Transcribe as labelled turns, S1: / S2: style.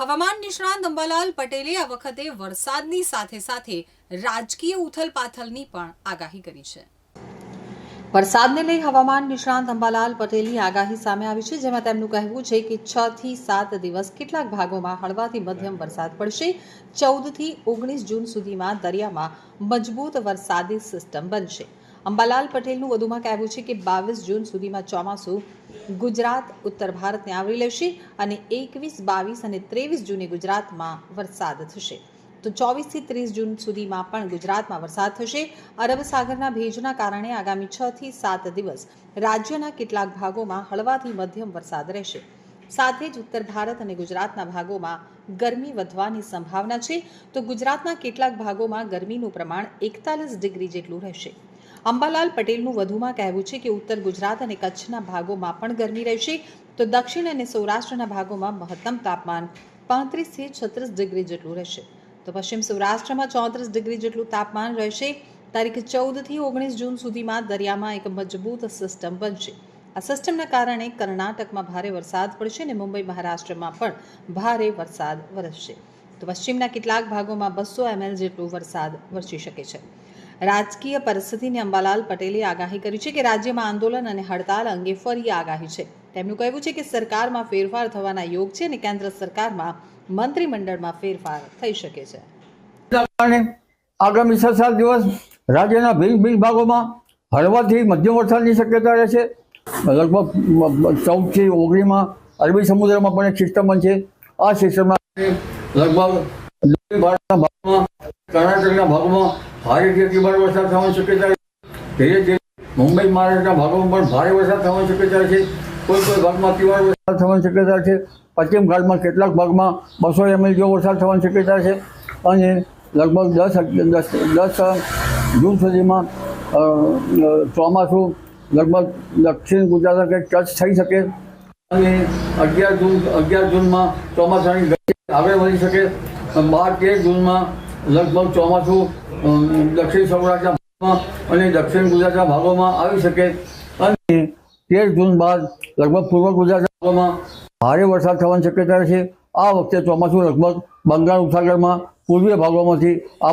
S1: હવામાન નિષ્ણાંત અંબાલાલ પટેલે આ વખતે વરસાદની સાથે સાથે રાજકીય ઉથલપાથલની પણ આગાહી કરી છે. વરસાદને લઈ હવામાન નિષ્ણાંત અંબાલાલ પટેલની આગાહી સામે આવી છે, જેમાં તેમનું કહેવું છે કે છ થી સાત દિવસ કેટલાક ભાગોમાં હળવાથી મધ્યમ વરસાદ પડશે. ચૌદથી ઓગણીસ જૂન સુધીમાં દરિયામાં મજબૂત વરસાદી સિસ્ટમ બનશે. અંબાલાલ પટેલનું વધુમાં કહેવું છે કે બાવીસ જૂન સુધીમાં ચોમાસું ગુજરાત, ઉત્તર ભારતને આવરી લેશે અને એકવીસ, બાવીસ અને ત્રેવીસ જૂને ગુજરાતમાં વરસાદ થશે. તો ચોવીસથી ત્રીસ જૂન સુધીમાં પણ ગુજરાતમાં વરસાદ થશે. અરબ સાગરના ભેજના કારણે આગામી છ થી સાત દિવસ રાજ્યના કેટલાક ભાગોમાં હળવાથી મધ્યમ વરસાદ રહેશે. સાથે જ ઉત્તર ભારત અને ગુજરાતના ભાગોમાં ગરમી વધવાની સંભાવના છે. તો ગુજરાતના કેટલાક ભાગોમાં ગરમીનું પ્રમાણ એકતાલીસ ડિગ્રી જેટલું રહેશે. અંબાલાલ પટેલનું વધુમાં કહેવું છે કે ઉત્તર ગુજરાત અને કચ્છના ભાગોમાં પણ ગરમી રહેશે. તો દક્ષિણ અને સૌરાષ્ટ્રના ભાગોમાં મહત્તમ તાપમાન પાંત્રીસથી છત્રીસ ડિગ્રી જેટલું રહેશે. તો પશ્ચિમ સૌરાષ્ટ્રમાં ચોત્રીસ ડિગ્રી જેટલું તાપમાન રહેશે. તારીખ ચૌદથી ઓગણીસ જૂન સુધીમાં દરિયામાં એક મજબૂત સિસ્ટમ બનશે. આ સિસ્ટમના કારણે કર્ણાટકમાં ભારે વરસાદ પડશે અને મુંબઈ, મહારાષ્ટ્રમાં પણ ભારે વરસાદ વરસશે. તો પશ્ચિમના કેટલાક ભાગોમાં બસો એમએલ જેટલો વરસાદ વરસી શકે છે. રાજકીય પરિસ્થિતિની અંબાલાલ પટેલે આગાહી કરી છે કે રાજ્યમાં આંદોલન અને હડતાલ અંગે ફરી આગાહી છે. તેમનું કહેવું છે કે સરકારમાં ફેરફાર થવાના યોગ છે અને કેન્દ્ર સરકારમાં મંત્રીમંડળમાં ફેરફાર થઈ શકે છે.
S2: આગામી છ સાત દિવસ રાજ્યના ભિન્ન ભિન્ન ભાગોમાં હળવાથી મધ્યમ વરસાદની શક્યતા રહેશે લગભગ ચૌદથી ઓગણીમાં અરબી સમુદ્રમાં પણ એક સિસ્ટમ બનશે આ સિસ્ટમના લગભગ ભાગમાં, કર્ણાટકના ભાગમાં ભારેથી અતિભારે વરસાદ થવાની શક્યતા ધીરે ધીરે મુંબઈ, મહારાષ્ટ્રના ભાગોમાં પણ ભારે વરસાદ થવાની શક્યતા છે. કોઈ કોઈ ભાગમાં તિવાર વરસાદ થવાની શક્યતા છે. પશ્ચિમ ઘાટમાં કેટલાક ભાગમાં બસો એમએલ જેવો વરસાદ થવાની શક્યતા છે. અને લગભગ દસ દસ દસ જૂન સુધીમાં ચોમાસું લગભગ દક્ષિણ ગુજરાત કંઈક ટચ થઈ શકે. અને અગિયાર જૂન, અગિયાર જૂનમાં ચોમાસાની આગળ વધી શકે. બાર તેર જૂનમાં લગભગ ચોમાસું દક્ષિણ સૌરાષ્ટ્રના અને દક્ષિણ ગુજરાતના ભાગોમાં આવી શકે. અને તેર જૂન બાદ લગભગ પૂર્વ ગુજરાતના ભાગોમાં ભારે વરસાદ થવાની શક્યતા છે. આ વખતે ચોમાસું લગભગ બંગાળ ઉપસાગરમાં પૂર્વીય ભાગોમાંથી આ